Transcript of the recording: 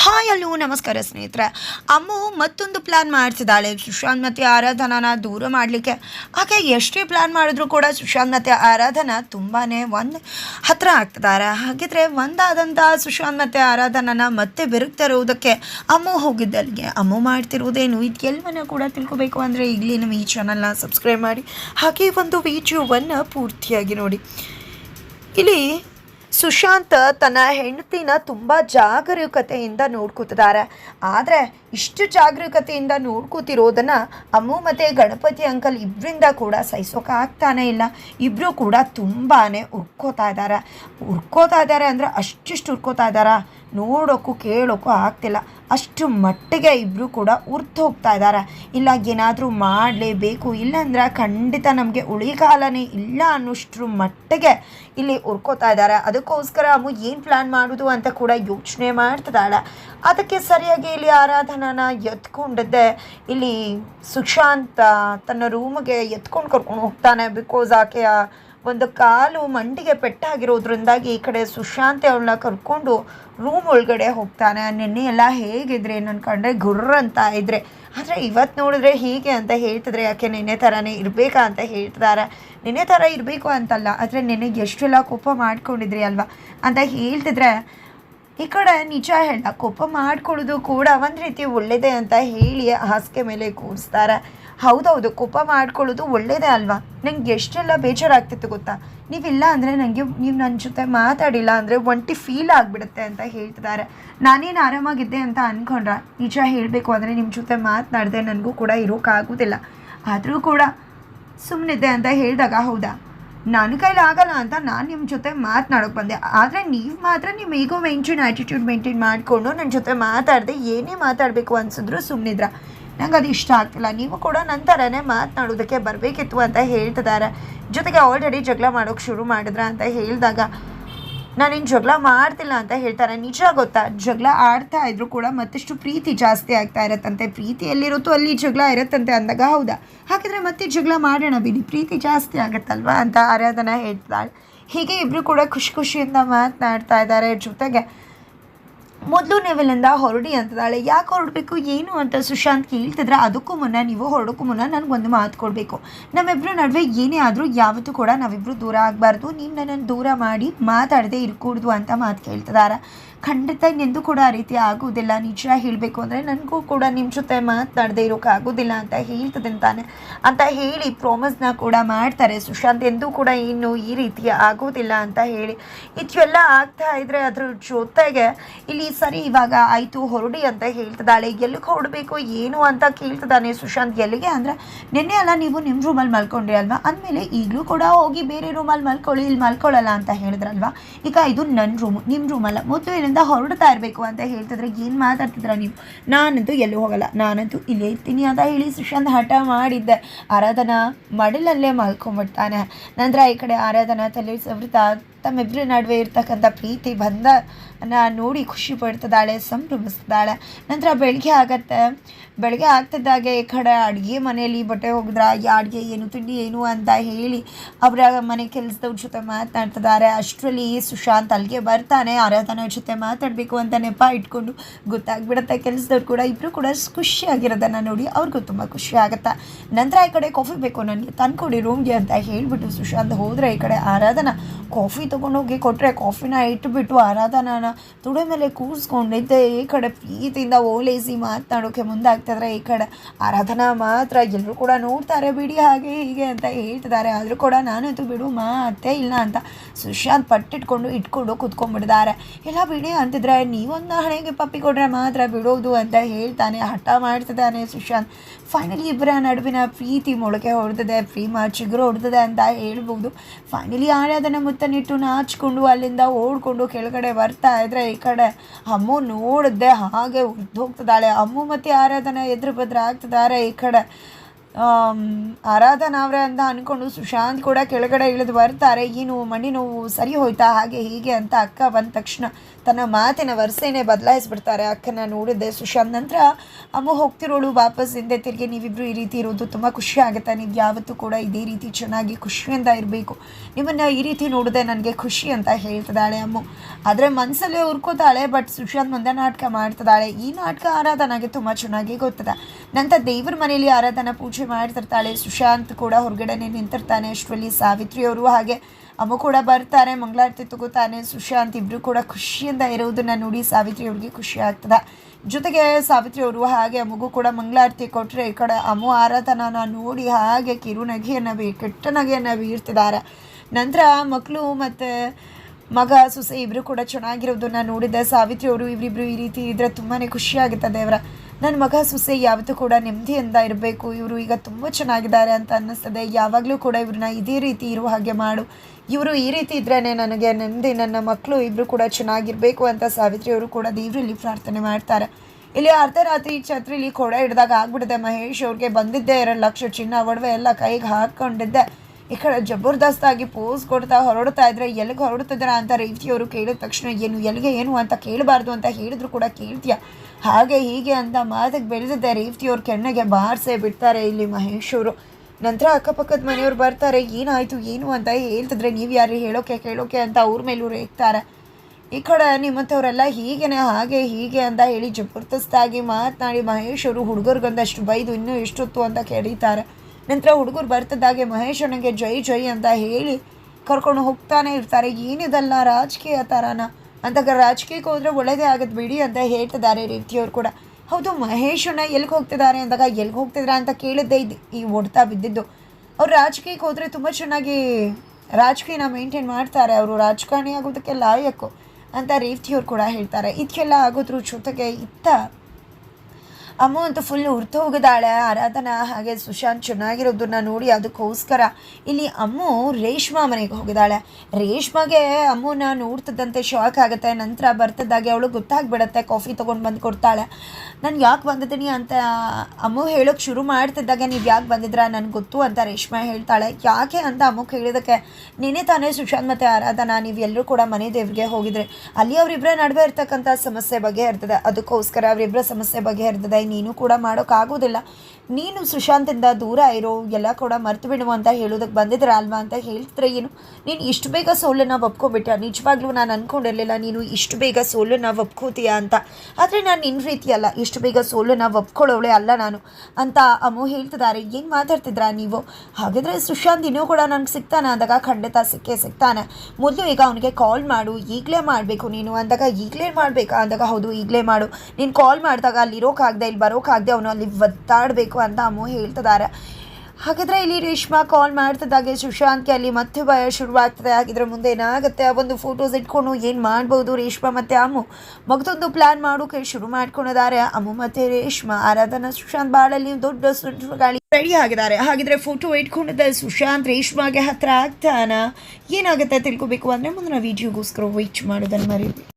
Hi ಅಲ್ಲೂ, ನಮಸ್ಕಾರ ಸ್ನೇಹಿತರೆ. ಅಮ್ಮು ಮತ್ತೊಂದು ಪ್ಲ್ಯಾನ್ ಮಾಡ್ತಿದ್ದಾಳೆ. ಸುಶಾಂತ್ ಮತ್ತೆ ಆರಾಧನಾನ ದೂರ ಮಾಡಲಿಕ್ಕೆ. ಆಕೆ ಎಷ್ಟೇ ಪ್ಲ್ಯಾನ್ ಮಾಡಿದ್ರು ಕೂಡ ಸುಶಾಂತ್ ಮತ್ತೆ ಆರಾಧನಾ ತುಂಬಾ ಒಂದು ಹತ್ತಿರ ಆಗ್ತಿದ್ದಾರೆ. ಹಾಗಿದ್ರೆ ಒಂದಾದಂಥ ಸುಶಾಂತ್ ಮತ್ತೆ ಆರಾಧನಾನ ಮತ್ತೆ ಬೆರಗ್ತಾ ಅಮ್ಮು ಹೋಗಿದ್ದಲ್ಲಿಗೆ ಅಮ್ಮು ಮಾಡ್ತಿರೋದೇನು ಇದು ಎಲ್ಲವನ್ನ ಕೂಡ ತಿಳ್ಕೊಬೇಕು ಅಂದರೆ ಈಗಲೇ ನಮ್ಮ ಈ ಚಾನಲ್ನ ಸಬ್ಸ್ಕ್ರೈಬ್ ಮಾಡಿ. ಹಾಗೆ ಒಂದು ವಿಡಿಯೋವನ್ನು ಪೂರ್ತಿಯಾಗಿ ನೋಡಿ. ಇಲ್ಲಿ ಸುಶಾಂತ್ ತನ್ನ ಹೆಂಡತಿನ ತುಂಬ ಜಾಗರೂಕತೆಯಿಂದ ನೋಡ್ಕೋತಿದ್ದಾರೆ. ಆದರೆ ಇಷ್ಟು ಜಾಗರೂಕತೆಯಿಂದ ನೋಡ್ಕೋತಿರೋದನ್ನು ಅಮ್ಮು ಮತ್ತು ಗಣಪತಿ ಅಂಕಲ್ ಇಬ್ಬರಿಂದ ಕೂಡ ಸಹಿಸೋಕೆ ಆಗ್ತಾನೇ ಇಲ್ಲ. ಇಬ್ಬರು ಕೂಡ ತುಂಬಾ ಉರ್ಕೋತಾ ಇದ್ದಾರೆ. ಉರ್ಕೋತಾ ಇದ್ದಾರೆ ಅಂದರೆ ಅಷ್ಟಿಷ್ಟು ಉರ್ಕೋತಾ ಇದ್ದಾರಾ? ನೋಡೋಕ್ಕೂ ಕೇಳೋಕ್ಕೂ ಆಗ್ತಿಲ್ಲ. ಅಷ್ಟು ಮಟ್ಟಿಗೆ ಇಬ್ಬರು ಕೂಡ ಉರ್ತು ಹೋಗ್ತಾ ಇದ್ದಾರೆ. ಇಲ್ಲ, ಏನಾದರೂ ಮಾಡಲೇಬೇಕು. ಇಲ್ಲಾಂದ್ರೆ ಖಂಡಿತ ನಮಗೆ ಉಳಿಗಾಲನೇ ಇಲ್ಲ ಅನ್ನೋಷ್ಟ್ರ ಮಟ್ಟಿಗೆ ಇಲ್ಲಿ ಉರ್ಕೋತಾ ಇದ್ದಾರೆ. ಅದಕ್ಕೋಸ್ಕರ ಅಮ್ಮ ಏನು ಪ್ಲ್ಯಾನ್ ಮಾಡೋದು ಅಂತ ಕೂಡ ಯೋಚನೆ ಮಾಡ್ತಿದ್ದಾಳೆ ಅದಕ್ಕೆ ಸರಿಯಾಗಿ ಇಲ್ಲಿ ಆರಾಧನಾನ ಎತ್ಕೊಂಡಿದ್ದೆ. ಇಲ್ಲಿ ಸುಶಾಂತ ತನ್ನ ರೂಮಿಗೆ ಎತ್ಕೊಂಡು ಕರ್ಕೊಂಡು ಹೋಗ್ತಾನೆ ಬಿಕಾಸ್ ಆಕೆಯ ಒಂದು ಕಾಲು ಮಂಡಿಗೆ ಪೆಟ್ಟಾಗಿರೋದ್ರಿಂದಾಗಿ ಈ ಕಡೆ ಸುಶಾಂತಿ ಅವ್ರನ್ನ ಕರ್ಕೊಂಡು ರೂಮ್ ಒಳಗಡೆ ಹೋಗ್ತಾನೆ. ನಿನ್ನೆ ಎಲ್ಲ ಹೇಗಿದ್ರೆ? ನನ್ನ ಕಂಡ್ರೆ ಗುರ್ರ ಅಂತ ಇದ್ರೆ. ಆದರೆ ಇವತ್ತು ನೋಡಿದ್ರೆ ಹೀಗೆ ಅಂತ ಹೇಳ್ತಿದ್ರೆ, ಯಾಕೆ ನಿನ್ನೆ ಥರನೇ ಇರಬೇಕಾ ಅಂತ ಹೇಳ್ತಿದ್ದಾರೆ ನಿನ್ನೆ ಥರ ಇರಬೇಕು ಅಂತಲ್ಲ, ಆದರೆ ನಿನಗೆ ಎಷ್ಟೆಲ್ಲ ಕೋಪ ಮಾಡ್ಕೊಂಡಿದ್ರಿ ಅಲ್ವಾ? ಅಂತ ಹೇಳ್ತಿದ್ರೆ ಈ ಕಡೆ ನಿಜ ಹೇಳ, ಕೋಪ ಮಾಡ್ಕೊಳ್ಳೋದು ಕೂಡ ಒಂದು ರೀತಿ ಒಳ್ಳೆಯದೇ ಅಂತ ಹೇಳಿ ಹಾಸಿಗೆ ಮೇಲೆ ಕೂರಿಸ್ತಾರೆ. ಹೌದೌದು, ಕೋಪ ಮಾಡ್ಕೊಳ್ಳೋದು ಒಳ್ಳೆಯದೇ ಅಲ್ವಾ? ನಂಗೆ ಎಷ್ಟೆಲ್ಲ ಬೇಜಾರಾಗ್ತಿತ್ತು ಗೊತ್ತಾ? ನೀವಿಲ್ಲ ಅಂದರೆ ನನಗೆ ನೀವು ನನ್ನ ಜೊತೆ ಮಾತಾಡಿಲ್ಲ ಅಂದರೆ ಒಂಟಿ ಫೀಲ್ ಆಗಿಬಿಡುತ್ತೆ ಅಂತ ಹೇಳ್ತಿದ್ದಾರೆ. ನಾನೇನು ಆರಾಮಾಗಿದ್ದೆ ಅಂತ ಅಂದ್ಕೊಂಡ್ರೆ ನಿಜ ಹೇಳಬೇಕು ಅಂದರೆ ನಿಮ್ಮ ಜೊತೆ ಮಾತನಾಡಿದೆ ನನಗೂ ಕೂಡ ಇರೋಕ್ಕಾಗೋದಿಲ್ಲ ಆದರೂ ಕೂಡ ಸುಮ್ಮನಿದ್ದೆ ಅಂತ ಹೇಳಿದಾಗ ಹೌದಾ? ನನ್ನ ಕೈಲಿ ಆಗಲ್ಲ ಅಂತ ನಾನು ನಿಮ್ಮ ಜೊತೆ ಮಾತನಾಡೋಕೆ ಬಂದೆ. ಆದರೆ ನೀವು ಮಾತ್ರ ನಿಮ್ಮ ಈಗೋ ಮೆಂಟೈನ್ ಆ್ಯಟಿಟ್ಯೂಡ್ ಮೇಂಟೈನ್ ಮಾಡಿಕೊಂಡು ನನ್ನ ಜೊತೆ ಮಾತಾಡದೆ ಏನೇ ಮಾತಾಡಬೇಕು ಅನ್ಸಿದ್ರು ಸುಮ್ಮನಿದ್ರ ನಂಗೆ ಅದು ಇಷ್ಟ ಆಗ್ತಿಲ್ಲ. ನೀವು ಕೂಡ ನನ್ನ ಥರನೇ ಮಾತನಾಡೋದಕ್ಕೆ ಬರಬೇಕಿತ್ತು ಅಂತ ಹೇಳ್ತಿದ್ದಾರೆ ಜೊತೆಗೆ ಆಲ್ರೆಡಿ ಜಗಳ ಮಾಡೋಕ್ಕೆ ಶುರು ಮಾಡಿದ್ರ ಅಂತ ಹೇಳಿದಾಗ ನಾನಿನ್ನು ಜಗಳ ಮಾಡ್ತಿಲ್ಲ ಅಂತ ಹೇಳ್ತಾರೆ. ನಿಜ ಗೊತ್ತಾ? ಜಗಳ ಆಡ್ತಾ ಇದ್ರು ಕೂಡ ಮತ್ತಷ್ಟು ಪ್ರೀತಿ ಜಾಸ್ತಿ ಆಗ್ತಾ ಇರತ್ತಂತೆ. ಪ್ರೀತಿ ಎಲ್ಲಿರುತ್ತೋ ಅಲ್ಲಿ ಜಗಳ ಇರತ್ತಂತೆ ಅಂದಾಗ ಹೌದಾ? ಹಾಗಿದ್ರೆ ಮತ್ತೆ ಜಗಳ ಮಾಡೋಣ ಬಿಡಿ. ಪ್ರೀತಿ ಜಾಸ್ತಿ ಆಗುತ್ತಲ್ವಾ ಅಂತ ಆರಾಧನಾ ಹೇಳ್ತಾಳೆ. ಹೀಗೆ ಇಬ್ಬರು ಕೂಡ ಖುಷಿ ಖುಷಿಯಿಂದ ಮಾತನಾಡ್ತಾ ಇದ್ದಾರೆ. ಜೊತೆಗೆ ಮೊದಲು ನೀವೆಲ್ಲಿಂದ ಹೊರಡಿ ಅಂತದಾಳೆ. ಯಾಕೆ ಹೊರಡಬೇಕು? ಏನು ಅಂತ ಸುಶಾಂತ್ ಕೇಳ್ತಿದ್ರೆ ಅದಕ್ಕೂ ಮುನ್ನ, ನೀವು ಹೊರಡೋಕ್ಕೂ ಮುನ್ನ ನನಗೊಂದು ಮಾತು ಕೊಡಬೇಕು. ನಮ್ಮಿಬ್ಬರ ನಡುವೆ ಏನೇ ಆದರೂ ಯಾವತ್ತೂ ಕೂಡ ನಾವಿಬ್ಬರು ದೂರ ಆಗಬಾರ್ದು. ನೀವು ನನ್ನನ್ನು ದೂರ ಮಾಡಿ ಮಾತಾಡದೆ ಇರ್ಕೂಡ್ದು ಅಂತ ಮಾತು ಕೇಳ್ತಿದ್ದಾರೆ ಖಂಡಿತ ಇನ್ನೆಂದೂ ಕೂಡ ಆ ರೀತಿ ಆಗುವುದಿಲ್ಲ. ನಿಜ ಹೇಳಬೇಕು ಅಂದರೆ ನನಗೂ ಕೂಡ ನಿಮ್ಮ ಜೊತೆ ಮಾತನಾಡದೆ ಇರೋಕ್ಕಾಗೋದಿಲ್ಲ ಅಂತ ಹೇಳ್ತದೆ ತಾನೆ ಅಂತ ಹೇಳಿ ಪ್ರಾಮಿಸ್ನ ಕೂಡ ಮಾಡ್ತಾರೆ. ಸುಶಾಂತ್ ಎಂದೂ ಕೂಡ ಇನ್ನು ಈ ರೀತಿ ಆಗೋದಿಲ್ಲ ಅಂತ ಹೇಳಿ. ಇದೆಲ್ಲ ಆಗ್ತಾ ಇದ್ರೆ ಅದ್ರ ಜೊತೆಗೆ ಇಲ್ಲಿ ಸರಿ ಇವಾಗ ಆಯಿತು, ಹೊರಡಿ ಅಂತ ಹೇಳ್ತದಾಳೆ ಎಲ್ಲಿಗೆ ಹೊರಡಬೇಕು, ಏನು ಅಂತ ಕೇಳ್ತದಾನೆ ಸುಶಾಂತ್. ಎಲ್ಲಿಗೆ ಅಂದರೆ ನಿನ್ನೆ ಅಲ್ಲ ನೀವು ನಿಮ್ಮ ರೂಮಲ್ಲಿ ಮಲ್ಕೊಂಡ್ರಿ ಅಲ್ವಾ? ಅಂದಮೇಲೆ ಈಗಲೂ ಕೂಡ ಹೋಗಿ ಬೇರೆ ರೂಮಲ್ಲಿ ಮಲ್ಕೊಳ್ಳಿ, ಇಲ್ಲಿ ಮಲ್ಕೊಳ್ಳಲ್ಲ ಅಂತ ಹೇಳಿದ್ರಲ್ವಾ? ಈಗ ಇದು ನನ್ನ ರೂಮು ನಿಮ್ಮ ರೂಮಲ್ಲ ಮೊದಲು ಇಲ್ಲಿಂದ ಹೊರಡ್ತಾ ಇರಬೇಕು ಅಂತ ಹೇಳ್ತಿದ್ರೆ ಏನು ಮಾತಾಡ್ತಿದ್ರ ನೀವು? ನಾನಂತೂ ಎಲ್ಲೂ ಹೋಗಲ್ಲ. ನಾನಂತೂ ಇಲ್ಲೇ ಇರ್ತೀನಿ ಅಂತ ಹೇಳಿ ಸುಶಾಂತ್ ಹಠ ಮಾಡಿದ್ದೆ. ಆರಾಧನಾ ಮಡಲಲ್ಲೇ ಮಲ್ಕೊಂಡ್ಬಿಡ್ತಾನೆ. ನಂತರ ಈ ಕಡೆ ಆರಾಧನಾ ತಲೆ ಸವೃತ ತಮ್ಮಿಬ್ಬರ ನಡುವೆ ಇರ್ತಕ್ಕಂಥ ಪ್ರೀತಿ ಬಂದ ನೋಡಿ ಖುಷಿ ಪಡ್ತಿದ್ದಾಳೆ, ಸಂಭ್ರಮಿಸ್ತಿದ್ದಾಳೆ. ನಂತರ ಬೆಳಗ್ಗೆ ಆಗತ್ತೆ. ಬೆಳಗ್ಗೆ ಆಗ್ತಿದ್ದಾಗೆ ಈ ಕಡೆ ಅಡುಗೆ ಮನೆಯಲ್ಲಿ ಬಟ್ಟೆ ಹೋಗಿದ್ರ ಅಡುಗೆ ಏನು, ತಿಂಡಿ ಏನು? ಅಂತ ಹೇಳಿ ಅವರ ಮನೆ ಕೆಲಸದವ್ರ ಜೊತೆ ಮಾತನಾಡ್ತಿದ್ದಾರೆ ಅಷ್ಟರಲ್ಲಿ ಸುಶಾಂತ್ ಅಲ್ಲಿಗೆ ಬರ್ತಾನೆ. ಆರಾಧನೆ ಜೊತೆ ಮಾತಾಡಬೇಕು ಅಂತ ನೆಪ ಇಟ್ಕೊಂಡು ಗೊತ್ತಾಗ್ಬಿಡುತ್ತೆ. ಕೆಲಸದವ್ರು ಕೂಡ ಇಬ್ಬರು ಕೂಡ ಖುಷಿಯಾಗಿರೋದನ್ನು ನೋಡಿ ಅವ್ರಿಗೂ ತುಂಬ ಖುಷಿ ಆಗುತ್ತೆ. ನಂತರ ಈ ಕಡೆ ಕಾಫಿ ಬೇಕು ನನಗೆ, ತಂದ್ಕೊಡಿ ರೂಮ್ಗೆ ಅಂತ ಹೇಳಿಬಿಟ್ಟು ಸುಶಾಂತ್ ಹೋದರೆ ಈ ಕಡೆ ಆರಾಧನಾ ಕಾಫಿ ತೊಗೊಂಡೋಗಿ ಕೊಟ್ಟರೆ ಕಾಫಿನ ಇಟ್ಟುಬಿಟ್ಟು ಆರಾಧನಾನ ತುಡೆ ಮೇಲೆ ಕೂರಿಸ್ಕೊಂಡಿದ್ದೆ. ಈ ಕಡೆ ಪ್ರೀತಿಯಿಂದ ಓಲೈಸಿ ಮಾತನಾಡೋಕೆ ಮುಂದಾಗ್ತಿದ್ರೆ ಈ ಕಡೆ ಆರಾಧನಾ ಮಾತ್ರ ಎಲ್ಲರೂ ಕೂಡ ನೋಡ್ತಾರೆ ಬಿಡಿ ಹಾಗೆ ಹೀಗೆ ಅಂತ ಹೇಳ್ತಿದ್ದಾರೆ. ಆದರೂ ಕೂಡ ನಾನಂತೂ ಬಿಡು ಮಾತೇ ಇಲ್ಲ ಅಂತ ಸುಶಾಂತ್ ಪಟ್ಟಿಟ್ಕೊಂಡು ಇಟ್ಕೊಂಡು ಕುತ್ಕೊಂಡ್ಬಿಡಿದ್ದಾರೆ ಎಲ್ಲ ಬಿಡಿ ಅಂತಿದ್ರೆ ನೀವೊಂದು ಹಣೆಗೆ ಪಪ್ಪಿ ಕೊಟ್ಟರೆ ಮಾತ್ರ ಬಿಡೋದು ಅಂತ ಹೇಳ್ತಾನೆ, ಹಠ ಮಾಡ್ತಿದ್ದಾನೆ ಸುಶಾಂತ್. ಫೈನಲಿ ಇಬ್ಬರ ನಡುವಿನ ಪ್ರೀತಿ ಮೊಳಕೆ ಹೊಡೆದಿದೆ ಪ್ರೇಮ ಚಿಗುರು ಹೊಡೆದಿದೆ ಅಂತ ಹೇಳ್ಬೋದು. ಫೈನಲಿ ಆರಾಧನೆ ಮುತ್ತನಿಟ್ಟು ನಾಚಿಕೊಂಡು ಅಲ್ಲಿಂದ ಓಡ್ಕೊಂಡು ಕೆಳಗಡೆ ಬರ್ತಾ ಇದ್ರೆ ಈ ಕಡೆ ಅಮ್ಮು ನೋಡಿದೆ ಹಾಗೆ ಉದ್ದು ಹೋಗ್ತಿದ್ದಾಳೆ. ಅಮ್ಮು ಮತ್ತೆ ಆರಾಧನೆ ಎದುರು ಬದ್ರ ಆಗ್ತಿದ್ದಾರೆ ಈ ಕಡೆ ಆರಾಧನಾ ಅವರೇ ಅಂತ ಅಂದ್ಕೊಂಡು ಸುಶಾಂತ್ ಕೂಡ ಕೆಳಗಡೆ ಇಳಿದು ಬರ್ತಾರೆ. ಏನು ಮಣ್ಣಿ ನೋವು ಸರಿ ಹೋಯ್ತಾ? ಹಾಗೆ ಹೀಗೆ ಅಂತ ಅಕ್ಕ ಬಂದ ತಕ್ಷಣ ತನ್ನ ಮಾತಿನ ವರಸೆನೇ ಬದಲಾಯಿಸ್ಬಿಡ್ತಾರೆ. ಅಕ್ಕನ ನೋಡಿದ್ದೆ ಸುಶಾಂತ್. ನಂತರ, ಅಮ್ಮ, ಹೋಗ್ತಿರೋಳು ವಾಪಸ್, ಹಿಂದೆ ತಿರುಗಿ ನೀವಿಬ್ರು ಈ ರೀತಿ ಇರೋದು ತುಂಬ ಖುಷಿ ಆಗುತ್ತೆ. ನೀವು ಯಾವತ್ತೂ ಕೂಡ ಇದೇ ರೀತಿ ಚೆನ್ನಾಗಿ ಖುಷಿಯಿಂದ ಇರಬೇಕು. ನಿಮ್ಮನ್ನು ಈ ರೀತಿ ನೋಡಿದೆ ನನಗೆ ಖುಷಿ ಅಂತ ಹೇಳ್ತಿದ್ದಾಳೆ ಅಮ್ಮ. ಆದರೆ ಮನಸ್ಸಲ್ಲೇ ಉರ್ಕೋತಾಳೆ ಬಟ್ ಸುಶಾಂತ್ ಮುಂದೆ ನಾಟಕ ಮಾಡ್ತಿದ್ದಾಳೆ. ಈ ನಾಟಕ ಆರಾಧನಾಗೆ ತುಂಬ ಚೆನ್ನಾಗಿ ಗೊತ್ತಿದೆ. ನಂತರ ದೇವ್ರ ಮನೆಯಲ್ಲಿ ಆರಾಧನಾ ಪೂಜೆ ಮಾಡ್ತಿರ್ತಾಳೆ ಸುಶಾಂತ್ ಕೂಡ ಹೊರಗಡೆನೆ ನಿಂತಿರ್ತಾನೆ. ಅಷ್ಟರಲ್ಲಿ ಸಾವಿತ್ರಿಯವರು ಹಾಗೆ ಅಮ್ಮ ಕೂಡ ಬರ್ತಾರೆ. ಮಂಗಳಾರತಿ ತಗೋತಾನೆ. ಸುಶಾಂತ್ ಇಬ್ಬರು ಕೂಡ ಖುಷಿಯಿಂದ ಇರೋದನ್ನ ನೋಡಿ ಸಾವಿತ್ರಿ ಅವ್ರಿಗೆ ಖುಷಿ ಆಗ್ತದೆ. ಜೊತೆಗೆ ಸಾವಿತ್ರಿ ಅವರು ಹಾಗೆ ಅಮ್ಮಗೂ ಕೂಡ ಮಂಗಳಾರತಿ ಕೊಟ್ಟರೆ ಈ ಕಡೆ ಅಮ್ಮ ಆರಾಧನನ ನೋಡಿ ಹಾಗೆ ಕಿರು ನಗೆಯನ್ನು ಬೀ ಕೆಟ್ಟ ನಗೆಯನ್ನು ಬೀರ್ತಿದ್ದಾರೆ ನಂತರ ಮಕ್ಕಳು ಮತ್ತು ಮಗ ಸೊಸೆ ಇಬ್ಬರು ಕೂಡ ಚೆನ್ನಾಗಿರೋದನ್ನ ನೋಡಿದ್ದೆ ಸಾವಿತ್ರಿ ಅವರು ಇವರಿಬ್ಬರು ಈ ರೀತಿ ಇದ್ರೆ ತುಂಬಾ ಖುಷಿ ಆಗುತ್ತೆ ದೇವರ. ನನ್ನ ಮಗ ಸೊಸೆ ಯಾವತ್ತೂ ಕೂಡ ನೆಮ್ಮದಿಯಿಂದ ಇರಬೇಕು. ಇವರು ಈಗ ತುಂಬ ಚೆನ್ನಾಗಿದ್ದಾರೆ ಅಂತ ಅನ್ನಿಸ್ತದೆ. ಯಾವಾಗಲೂ ಕೂಡ ಇವ್ರನ್ನ ಇದೇ ರೀತಿ ಇರುವ ಹಾಗೆ ಮಾಡು. ಇವರು ಈ ರೀತಿ ಇದ್ರೇ ನನಗೆ ನೆಮ್ಮದಿ, ನನ್ನ ಮಕ್ಕಳು ಇಬ್ಬರು ಕೂಡ ಚೆನ್ನಾಗಿರಬೇಕು ಅಂತ ಸಾವಿತ್ರಿ ಅವರು ಕೂಡ ದೇವರಲ್ಲಿ ಪ್ರಾರ್ಥನೆ ಮಾಡ್ತಾರೆ. ಇಲ್ಲಿ ಅರ್ಧರಾತ್ರಿ ಛತ್ರಿಲಿ ಕೊಡ ಹಿಡ್ದಾಗ ಆಗ್ಬಿಡುತ್ತೆ. ಮಹೇಶ್ ಅವ್ರಿಗೆ ಬಂದಿದ್ದೆ ಎರಡು ಲಕ್ಷ ಚಿನ್ನ, ಒಡವೆ ಎಲ್ಲ ಕೈಗೆ ಹಾಕ್ಕೊಂಡಿದ್ದೆ. ಈ ಕಡೆ ಜಬರ್ದಸ್ತಾಗಿ ಪೋಸ್ ಕೊಡ್ತಾ ಹೊರಡ್ತಾ ಇದ್ರೆ ಎಲ್ಲಿಗೆ ಹೊರಡ್ತಿದ್ದೀರಾ ಅಂತ ರೇವತಿಯವರು ಕೇಳಿದ ತಕ್ಷಣ, ಏನು, ಎಲ್ಲಿಗೆ ಏನು ಅಂತ ಕೇಳಬಾರ್ದು ಅಂತ ಹೇಳಿದ್ರು ಕೂಡ ಕೇಳ್ತೀಯ? ಹಾಗೆ ಹೀಗೆ ಅಂತ ಮಾತಿಗೆ ಬೆಳೆದಿದ್ದೆ ರೇವತಿಯವ್ರ ಕೆಣ್ಣಗೆ ಬಾರಿಸೇ ಬಿಡ್ತಾರೆ ಇಲ್ಲಿ ಮಹೇಶ್ ಅವರು. ನಂತರ ಅಕ್ಕಪಕ್ಕದ ಮನೆಯವ್ರು ಬರ್ತಾರೆ, ಏನಾಯಿತು, ಏನು ಅಂತ ಹೇಳ್ತಿದ್ರೆ ನೀವು ಯಾರು ಹೇಳೋಕೆ, ಕೇಳೋಕೆ ಅಂತ ಅವ್ರ ಮೇಲೂ ರೇಗ್ತಾರೆ. ಈ ಕಡೆ ನಿಮ್ಮಂಥವರೆಲ್ಲ ಹೀಗೇನೆ, ಹಾಗೆ ಹೀಗೆ ಅಂತ ಹೇಳಿ ಜಬರ್ದಸ್ತಾಗಿ ಮಾತನಾಡಿ ಮಹೇಶ್ ಹುಡುಗರಿಗೊಂದಷ್ಟು ಬೈದು ಇನ್ನೂ ಎಷ್ಟೊತ್ತು ಅಂತ ಕೇಳಿತಾರೆ ನಂತರ ಹುಡುಗರು ಬರ್ತಿದ್ದಾಗೆ ಮಹೇಶ್ ಅಣ್ಣಗೆ ಜೈ ಜೈ ಅಂತ ಹೇಳಿ ಕರ್ಕೊಂಡು ಹೋಗ್ತಾನೆ ಇರ್ತಾರೆ. ಏನಿದಲ್ಲ ರಾಜಕೀಯ ಥರನ ಅಂದಾಗ ರಾಜಕೀಯಕ್ಕೆ ಹೋದರೆ ಒಳ್ಳೆಯದೇ ಆಗುತ್ತೆ ಬಿಡಿ ಅಂತ ಹೇಳ್ತಿದ್ದಾರೆ ರೀತಿಯವ್ರು ಕೂಡ. ಹೌದು ಮಹೇಶನ ಎಲ್ಲಿಗೆ ಹೋಗ್ತಿದ್ದಾರೆ ಅಂದಾಗ ಎಲ್ಲಿಗೆ ಹೋಗ್ತಿದ್ರಾ ಅಂತ ಕೇಳಿದ್ದೆ ಇದು ಈ ಒಡ್ತಾ ಬಿದ್ದಿದ್ದು. ಅವ್ರು ರಾಜಕೀಯಕ್ಕೆ ಹೋದರೆ ತುಂಬ ಚೆನ್ನಾಗಿ ರಾಜಕೀಯನ ಮೇಂಟೈನ್ ಮಾಡ್ತಾರೆ. ಅವರು ರಾಜಕಾರಣಿ ಆಗೋದಕ್ಕೆ ಲಾಯಕ್ಕು ಅಂತ ರೀತಿಯವ್ರು ಕೂಡ ಹೇಳ್ತಾರೆ. ಇದಕ್ಕೆಲ್ಲ ಆಗೋದ್ರ ಜೊತೆಗೆ ಇತ್ತ ಅಮ್ಮ ಅಂತೂ ಫುಲ್ ಉರ್ತು ಹೋಗಿದ್ದಾಳೆ ಆರಾಧನಾ ಹಾಗೆ ಸುಶಾಂತ್ ಚೆನ್ನಾಗಿರೋದನ್ನ ನೋಡಿ ಅದಕ್ಕೋಸ್ಕರ ಇಲ್ಲಿ ಅಮ್ಮು ರೇಷ್ಮಾ ಮನೆಗೆ ಹೋಗಿದ್ದಾಳೆ ರೇಷ್ಮಾಗೆ ಅಮ್ಮನ ನೋಡ್ತಿದ್ದಂತೆ ಶಾಕ್ ಆಗುತ್ತೆ. ನಂತರ ಬರ್ತದಾಗೆ ಅವಳು ಗೊತ್ತಾಗ್ಬಿಡತ್ತೆ. ಕಾಫಿ ತೊಗೊಂಡು ಬಂದು ಕೊಡ್ತಾಳೆ. ನಾನು ಯಾಕೆ ಬಂದಿದ್ದೀನಿ ಅಂತ ಅಮ್ಮು ಹೇಳೋಕೆ ಶುರು ಮಾಡ್ತಿದ್ದಾಗ. ನೀವು ಯಾಕೆ ಬಂದಿದ್ರ? ನನಗೆ ಗೊತ್ತು ಅಂತ ರೇಷ್ಮಾ ಹೇಳ್ತಾಳೆ. ಯಾಕೆ ಅಂತ ಅಮ್ಮ ಹೇಳಿದಕ್ಕೆ ನೀನೇ ತಾನೇ ಸುಶಾಂತ್ ಮತ್ತು ಆರಾಧನಾ. ನೀವು ಎಲ್ಲರೂ ಕೂಡ ಮನೆ ದೇವ್ರಿಗೆ ಹೋಗಿದ್ರೆ. ಅಲ್ಲಿ ಅವರಿಬ್ಬರ ನಡುವೆ ಇರ್ತಕ್ಕಂಥ ಸಮಸ್ಯೆ ಬಗೆಹರ್ತದೆ. ಅದಕ್ಕೋಸ್ಕರ ಅವರಿಬ್ಬರ ಸಮಸ್ಯೆ ಬಗೆಹರ್ತದೆ. ನೀನು ಕೂಡ ಮಾಡೋಕ್ಕಾಗೋದಿಲ್ಲ ನೀನು ಸುಶಾಂತಿಂದ ದೂರ ಇರೋ, ಎಲ್ಲ ಕೂಡ ಮರ್ತು ಬಿಡುವ ಅಂತ ಹೇಳೋದಕ್ಕೆ ಬಂದಿದ್ರ ಅಲ್ವಾ ಅಂತ ಹೇಳ್ತಿದ್ರೆ ಏನು? ನೀನು ಇಷ್ಟು ಬೇಗ ಸೋಲನ್ನು ಒಪ್ಕೊಬಿಟ್ಟ ನಿಜವಾಗ್ಲೂ ನಾನು ಅಂದ್ಕೊಂಡಿರಲಿಲ್ಲ ನೀನು ಇಷ್ಟು ಬೇಗ ಸೋಲನ್ನು ಒಪ್ಕೋತೀಯ ಅಂತ. ಆದರೆ ನಾನು ನಿನ್ನ ರೀತಿ ಅಲ್ಲ, ಇಷ್ಟು ಬೇಗ ಸೋಲನ್ನು ಒಪ್ಕೊಳ್ಳೋಳೆ ಅಲ್ಲ ನಾನು ಅಂತ ಅಮ್ಮು ಹೇಳ್ತಿದ್ದಾರೆ. ಏನು ಮಾತಾಡ್ತಿದ್ರಾ ನೀವು? ಹಾಗಿದ್ರೆ ಸುಶಾಂತ್ ಇನ್ನೂ ಕೂಡ ನನಗೆ ಸಿಗ್ತಾನೆ ಅಂದಾಗ ಖಂಡಿತ ಸಿಕ್ಕೇ ಸಿಗ್ತಾನೆ. ಮೊದಲು ಈಗ ಅವನಿಗೆ ಕಾಲ್ ಮಾಡು, ಈಗಲೇ ಮಾಡಬೇಕು ನೀನು ಅಂದಾಗ, ಈಗಲೇ ಮಾಡಬೇಕಾ? ಅಂದಾಗ ಹೌದು, ಈಗಲೇ ಮಾಡು. ನೀನು ಕಾಲ್ ಮಾಡಿದಾಗ ಅಲ್ಲಿ ಇರೋಕ್ಕಾಗದೆ ಇಲ್ಲಿ ಬರೋಕ್ಕಾಗದೆ ಅವನು ಅಲ್ಲಿ ಒತ್ತಾಡಬೇಕು ಅಂತ ಅಮ್ಮು ಹೇಳ್ತಿದ್ದಾರೆ. ಹಾಗಿದ್ರೆ ಇಲ್ಲಿ ರೇಷ್ಮಾ ಕಾಲ್ ಮಾಡ್ತಿದ್ದಾಗೆ ಸುಶಾಂತ್ಗೆ, ಅಲ್ಲಿ ಮತ್ತೆ ಭಯ ಶುರುವಾಗ್ತದೆ. ಹಾಗಿದ್ರೆ ಮುಂದೆ ಏನಾಗುತ್ತೆ? ಆ ಒಂದು ಫೋಟೋಸ್ ಇಟ್ಕೊಂಡು ಏನು ಮಾಡ್ಬೋದು ರೇಷ್ಮಾ ಮತ್ತು ಅಮ್ಮು? ಮಗದೊಂದು ಪ್ಲ್ಯಾನ್ ಮಾಡೋಕೆ ಶುರು ಮಾಡ್ಕೊಂಡಿದ್ದಾರೆ. ಅಮ್ಮು ಮತ್ತು ರೇಷ್ಮಾ, ಆರಾಧನಾ, ಸುಶಾಂತ್ ಬಾಳಲ್ಲಿ ದೊಡ್ಡ ಸುಂಟುಗಾಳಿ ರೆಡಿ ಆಗಿದ್ದಾರೆ. ಹಾಗಿದ್ರೆ ಫೋಟೋ ಇಟ್ಕೊಂಡಿದ್ದ ಸುಶಾಂತ್ ರೇಷ್ಮಾಗೆ ಹತ್ರ ಆಗ್ತಾನ? ಏನಾಗುತ್ತೆ ತಿಳ್ಕೊಬೇಕು ಅಂದರೆ ಮುಂದಿನ ವೀಡಿಯೋಗೋಸ್ಕರ ವೆಯ್ಟ್ ಮಾಡೋದನ್ನು ಮರೀಬೇಕು